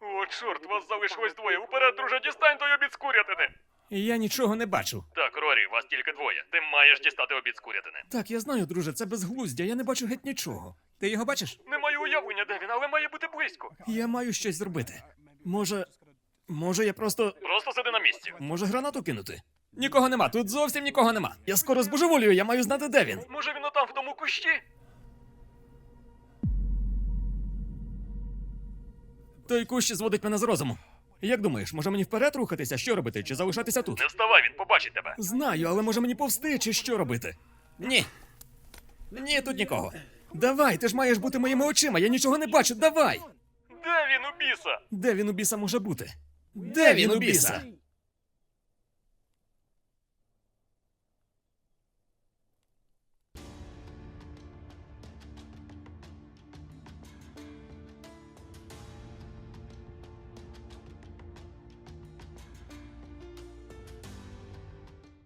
О, чорт, вас залишилось двоє. Уперед, друже, дістань той обід з курятини. Я нічого не бачу. Так, Рорі, вас тільки двоє. Ти маєш дістати обід з курятини. Так, я знаю, друже, це безглуздя, я не бачу геть нічого. Ти його бачиш? Не маю уявлення, де він, але має бути близько. Я маю щось зробити. Може. Може, я просто. Просто сиди на місці. Може, гранату кинути? Нікого нема, тут зовсім нікого нема. Я скоро збожеволію, я маю знати, де він. Може він отам в тому кущі? Той кущ зводить мене з розуму. Як думаєш, може мені вперед рухатися, що робити, чи залишатися тут? Не вставай, він побачить тебе. Знаю, але може мені повсти, чи що робити? Ні. Ні, тут нікого. Давай, ти ж маєш бути моїми очима, я нічого не бачу, давай! Де він у біса? Де він у біса може бути? Де він у біса?